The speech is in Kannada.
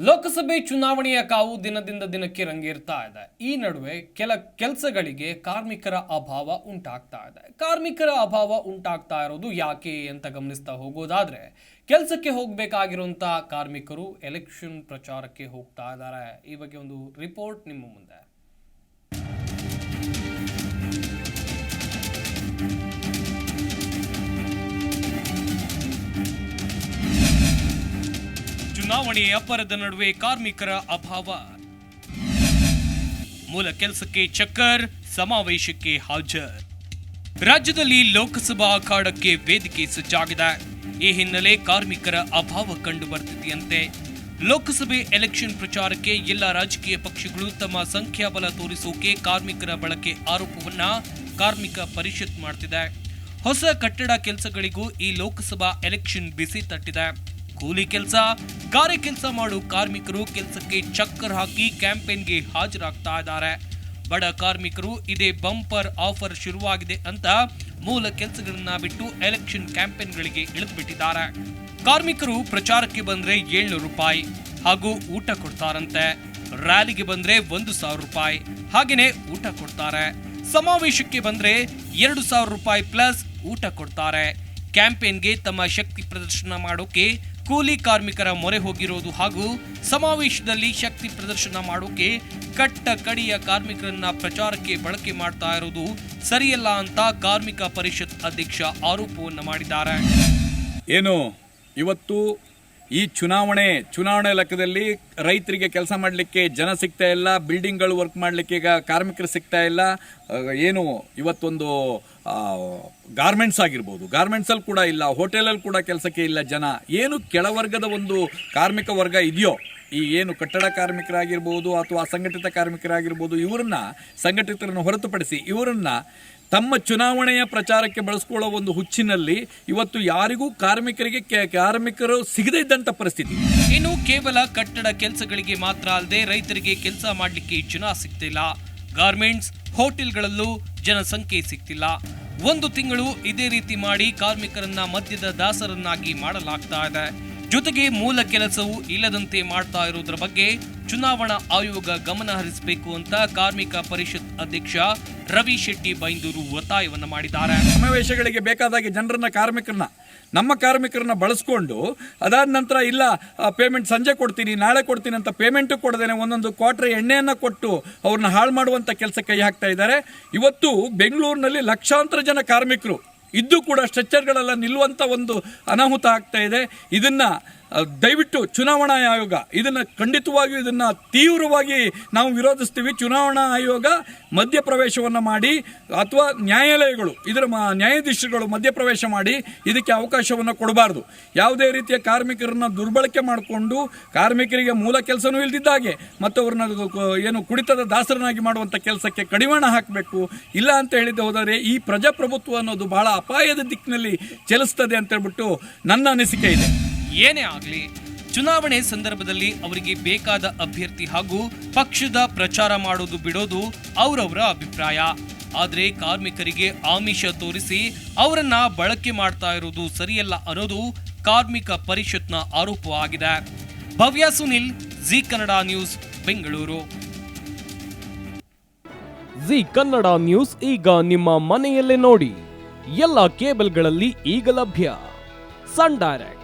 ಲೋಕಸಭೆ ಚುನಾವಣೆಯ ಕಾವು ದಿನದಿಂದ ದಿನಕ್ಕೆ ರಂಗೇರ್ತಾ ಇದೆ. ಈ ನಡುವೆ ಕೆಲ ಕೆಲಸಗಳಿಗೆ ಕಾರ್ಮಿಕರ ಅಭಾವ ಉಂಟಾಗ್ತಾ ಇದೆ. ಕಾರ್ಮಿಕರ ಅಭಾವ ಉಂಟಾಗ್ತಾ ಇರೋದು ಯಾಕೆ ಅಂತ ಗಮನಿಸ್ತಾ ಹೋಗೋದಾದ್ರೆ, ಕೆಲಸಕ್ಕೆ ಹೋಗಬೇಕಾಗಿರುವಂತ ಕಾರ್ಮಿಕರು ಎಲೆಕ್ಷನ್ ಪ್ರಚಾರಕ್ಕೆ ಹೋಗ್ತಾ ಇದ್ದಾರೆ. ಈ ಬಗ್ಗೆ ಒಂದು ರಿಪೋರ್ಟ್ ನಿಮ್ಮ ಮುಂದೆ. ಚುನಾವಣೆ ಅಬ್ಬರದ ನಡುವೆ ಕಾರ್ಮಿಕರ ಅಭಾವ. ಮೂಲ ಕೆಲಸಕ್ಕೆ ಚಕ್ಕರ್, ಸಮಾವೇಶಕ್ಕೆ ಹಾಜರ್. ರಾಜ್ಯದಲ್ಲಿ ಲೋಕಸಭಾ ಅಖಾಡಕ್ಕೆ ವೇದಿಕೆ ಸಜ್ಜಾಗಿದೆ. ಈ ಹಿನ್ನೆಲೆ ಕಾರ್ಮಿಕರ ಅಭಾವ ಕಂಡು ಬರ್ತಿದೆಯಂತೆ ಲೋಕಸಭೆ ಎಲೆಕ್ಷನ್ ಪ್ರಚಾರಕ್ಕೆ ಎಲ್ಲ ರಾಜಕೀಯ ಪಕ್ಷಗಳು ತಮ್ಮ ಸಂಖ್ಯಾಬಲ ತೋರಿಸೋಕೆ ಕಾರ್ಮಿಕರ ಬಳಕೆ ಆರೋಪವನ್ನ ಕಾರ್ಮಿಕ ಪರಿಷತ್ ಮಾಡ್ತಿದೆ. ಹೊಸ ಕಟ್ಟಡ ಕೆಲಸಗಳಿಗೂ ಈ ಲೋಕಸಭಾ ಎಲೆಕ್ಷನ್ ಬಿಸಿ ತಟ್ಟಿದೆ. ಕೂಲಿ ಕೆಲಸ, ಗಾರೆ ಕೆಲಸ ಮಾಡು ಕಾರ್ಮಿಕರು ಕೆಲಸಕ್ಕೆ ಚಕ್ಕರ್ ಹಾಕಿ ಕ್ಯಾಂಪೇನ್ಗೆ ಹಾಜರಾಗ್ತಾ ಇದ್ದಾರೆ. ಬಡ ಕಾರ್ಮಿಕರು ಇದೇ ಬಂಪರ್ ಆಫರ್ ಶುರುವಾಗಿದೆ ಅಂತ ಮೂಲ ಕೆಲಸಗಳನ್ನ ಬಿಟ್ಟು ಎಲೆಕ್ಷನ್ ಕ್ಯಾಂಪೇನ್ಗಳಿಗೆ ಇಳಿದ್ಬಿಟ್ಟಿದ್ದಾರೆ. ಕಾರ್ಮಿಕರು ಪ್ರಚಾರಕ್ಕೆ ಬಂದ್ರೆ ಏಳ್ನೂರು ರೂಪಾಯಿ ಹಾಗೂ ಊಟ ಕೊಡ್ತಾರಂತೆ. ರ್ಯಾಲಿಗೆ ಬಂದ್ರೆ ಒಂದು ಸಾವಿರ ರೂಪಾಯಿ, ಹಾಗೇನೆ ಊಟ ಕೊಡ್ತಾರೆ. ಸಮಾವೇಶಕ್ಕೆ ಬಂದ್ರೆ ಎರಡು ಸಾವಿರ ರೂಪಾಯಿ ಪ್ಲಸ್ ಊಟ ಕೊಡ್ತಾರೆ. ಕ್ಯಾಂಪೇನ್ಗೆ ತಮ್ಮ ಶಕ್ತಿ ಪ್ರದರ್ಶನ ಮಾಡೋಕೆ ಕೂಲಿ ಕಾರ್ಮಿಕರ ಮೊರೆ ಹೋಗಿರೋದು ಹಾಗೂ ಸಮಾವೇಶದಲ್ಲಿ ಶಕ್ತಿ ಪ್ರದರ್ಶನ ಮಾಡೋಕೆ ಕಟ್ಟ ಕಡಿಯ ಕಾರ್ಮಿಕರನ್ನ ಪ್ರಚಾರಕ್ಕೆ ಬಳಕೆ ಮಾಡ್ತಾ ಇರೋದು ಸರಿಯಲ್ಲ ಅಂತ ಕಾರ್ಮಿಕ ಪರಿಷತ್ ಅಧ್ಯಕ್ಷ ಆರೋಪವನ್ನು ಮಾಡಿದ್ದಾರೆ. ಏನು, ಇವತ್ತು ಈ ಚುನಾವಣೆ ಚುನಾವಣೆ ಲೆಕ್ಕದಲ್ಲಿ ರೈತರಿಗೆ ಕೆಲಸ ಮಾಡಲಿಕ್ಕೆ ಜನ ಸಿಗ್ತಾ ಇಲ್ಲ, ಬಿಲ್ಡಿಂಗ್ಗಳು ವರ್ಕ್ ಮಾಡಲಿಕ್ಕೆ ಈಗ ಕಾರ್ಮಿಕರು ಸಿಗ್ತಾ ಇಲ್ಲ. ಏನು ಇವತ್ತೊಂದು ಗಾರ್ಮೆಂಟ್ಸ್ ಆಗಿರ್ಬೋದು. ಗಾರ್ಮೆಂಟ್ಸಲ್ಲಿ ಕೂಡ ಇಲ್ಲ ಹೋಟೆಲಲ್ಲಿ ಕೂಡ ಕೆಲಸಕ್ಕೆ ಇಲ್ಲ ಜನ. ಏನು ಕೆಳವರ್ಗದ ಒಂದು ಕಾರ್ಮಿಕ ವರ್ಗ ಇದೆಯೋ, ಈ ಏನು ಕಟ್ಟಡ ಕಾರ್ಮಿಕರಾಗಿರ್ಬೋದು ಅಥವಾ ಅಸಂಘಟಿತ ಕಾರ್ಮಿಕರಾಗಿರ್ಬೋದು, ಇವರನ್ನ, ಸಂಘಟಿತರನ್ನು ಹೊರತುಪಡಿಸಿ ಇವರನ್ನ ತಮ್ಮ ಚುನಾವಣೆಯ ಪ್ರಚಾರಕ್ಕೆ ಬಳಸ್ಕೊಳ್ಳೋ ಒಂದು ಹುಚ್ಚಿನಲ್ಲಿ ಇವತ್ತು ಯಾರಿಗೂ ಕಾರ್ಮಿಕರಿಗೆ ಕಾರ್ಮಿಕರು ಸಿಗದೇ ಇದ್ದಂಥ ಪರಿಸ್ಥಿತಿ. ಇನ್ನು ಕೇವಲ ಕಟ್ಟಡ ಕೆಲಸಗಳಿಗೆ ಮಾತ್ರ ಅಲ್ಲದೆ ರೈತರಿಗೆ ಕೆಲಸ ಮಾಡಲಿಕ್ಕೆ ಜನ ಸಿಗ್ತಿಲ್ಲ ಗಾರ್ಮೆಂಟ್ಸ್ ಹೋಟೆಲ್ಗಳಲ್ಲೂ ಜನಸಂಖ್ಯೆ ಸಿಗ್ತಿಲ್ಲ. ಒಂದು ತಿಂಗಳು ಇದೇ ರೀತಿ ಮಾಡಿ ಕಾರ್ಮಿಕರನ್ನ ಮದ್ಯದ ದಾಸರನ್ನಾಗಿ ಮಾಡಲಾಗ್ತಾ ಇದೆ. ಜೊತೆಗೆ ಮೂಲ ಕೆಲಸವು ಇಲ್ಲದಂತೆ ಮಾಡ್ತಾ ಇರೋದ್ರ ಬಗ್ಗೆ ಚುನಾವಣಾ ಆಯೋಗ ಗಮನ ಹರಿಸಬೇಕು ಅಂತ ಕಾರ್ಮಿಕ ಪರಿಷತ್ ಅಧ್ಯಕ್ಷ ರವಿ ಶೆಟ್ಟಿ ಬೈಂದೂರು ಒತ್ತಾಯವನ್ನು ಮಾಡಿದ್ದಾರೆ. ಸಮಾವೇಶಗಳಿಗೆ ಬೇಕಾದಾಗಿ ಜನರನ್ನ ಕಾರ್ಮಿಕರನ್ನ, ನಮ್ಮ ಕಾರ್ಮಿಕರನ್ನ ಬಳಸ್ಕೊಂಡು ಅದಾದ ನಂತರ ಇಲ್ಲ ಪೇಮೆಂಟ್ ಸಂಜೆ ಕೊಡ್ತೀನಿ, ನಾಳೆ ಕೊಡ್ತೀನಿ ಅಂತ ಪೇಮೆಂಟು ಕೊಡದೇನೆ ಒಂದೊಂದು ಕ್ವಾರ್ಟರ್ ಎಣ್ಣೆಯನ್ನು ಕೊಟ್ಟು ಅವ್ರನ್ನ ಹಾಳು ಮಾಡುವಂಥ ಕೆಲಸ ಕೈ ಹಾಕ್ತಾ ಇದ್ದಾರೆ. ಇವತ್ತು ಬೆಂಗಳೂರಿನಲ್ಲಿ ಲಕ್ಷಾಂತರ ಜನ ಕಾರ್ಮಿಕರು ಇದ್ದು ಕೂಡ ಸ್ಟ್ರೆಚ್ಚರ್ಗಳೆಲ್ಲ ನಿಲ್ಲುವಂಥ ಒಂದು ಅನಾಹುತ ಆಗ್ತಾ ಇದೆ. ಇದನ್ನ ದಯವಿಟ್ಟು ಚುನಾವಣಾ ಆಯೋಗ, ಇದನ್ನು ಖಂಡಿತವಾಗಿಯೂ ಇದನ್ನು ತೀವ್ರವಾಗಿ ನಾವು ವಿರೋಧಿಸ್ತೀವಿ. ಚುನಾವಣಾ ಆಯೋಗ ಮಧ್ಯಪ್ರವೇಶವನ್ನು ಮಾಡಿ, ಅಥವಾ ನ್ಯಾಯಾಲಯಗಳು, ಇದರ ನ್ಯಾಯಾಧೀಶರುಗಳು ಮಧ್ಯಪ್ರವೇಶ ಮಾಡಿ ಇದಕ್ಕೆ ಅವಕಾಶವನ್ನು ಕೊಡಬಾರ್ದು. ಯಾವುದೇ ರೀತಿಯ ಕಾರ್ಮಿಕರನ್ನು ದುರ್ಬಳಕೆ ಮಾಡಿಕೊಂಡು, ಕಾರ್ಮಿಕರಿಗೆ ಮೂಲ ಕೆಲಸನೂ ಇಲ್ದಿದ್ದಾಗೆ ಮತ್ತು ಅವ್ರನ್ನ ಏನು ಕುಡಿತದ ದಾಸರನಾಗಿ ಮಾಡುವಂಥ ಕೆಲಸಕ್ಕೆ ಕಡಿವಾಣ ಹಾಕಬೇಕು. ಇಲ್ಲ ಅಂತ ಹೇಳಿದ್ದೆ ಹೋದರೆ ಈ ಪ್ರಜಾಪ್ರಭುತ್ವ ಅನ್ನೋದು ಬಹಳ ಅಪಾಯದ ದಿಕ್ಕಿನಲ್ಲಿ ಚಲಿಸ್ತದೆ ಅಂತ ಹೇಳ್ಬಿಟ್ಟು ನನ್ನ ಅನಿಸಿಕೆ ಇದೆ. ಏನೇ ಆಗಲಿ, ಚುನಾವಣೆ ಸಂದರ್ಭದಲ್ಲಿ ಅವರಿಗೆ ಬೇಕಾದ ಅಭ್ಯರ್ಥಿ ಹಾಗೂ ಪಕ್ಷದ ಪ್ರಚಾರ ಮಾಡೋದು ಬಿಡೋದು ಅವರವರ ಅಭಿಪ್ರಾಯ. ಆದರೆ ಕಾರ್ಮಿಕರಿಗೆ ಆಮಿಷ ತೋರಿಸಿ ಅವರನ್ನ ಬಳಕೆ ಮಾಡ್ತಾ ಇರೋದು ಸರಿಯಲ್ಲ ಅನ್ನೋದು ಕಾರ್ಮಿಕ ಪರಿಷತ್ನ ಆರೋಪವಾಗಿದೆ Bhavya Sunil, Zee Kannada news, Bengaluru. Zee Kannada news ಈಗ ನಿಮ್ಮ ಮನೆಯಲ್ಲೇ ನೋಡಿ. ಎಲ್ಲ ಕೇಬಲ್ಗಳಲ್ಲಿ ಈಗ ಲಭ್ಯ. Sun Direct.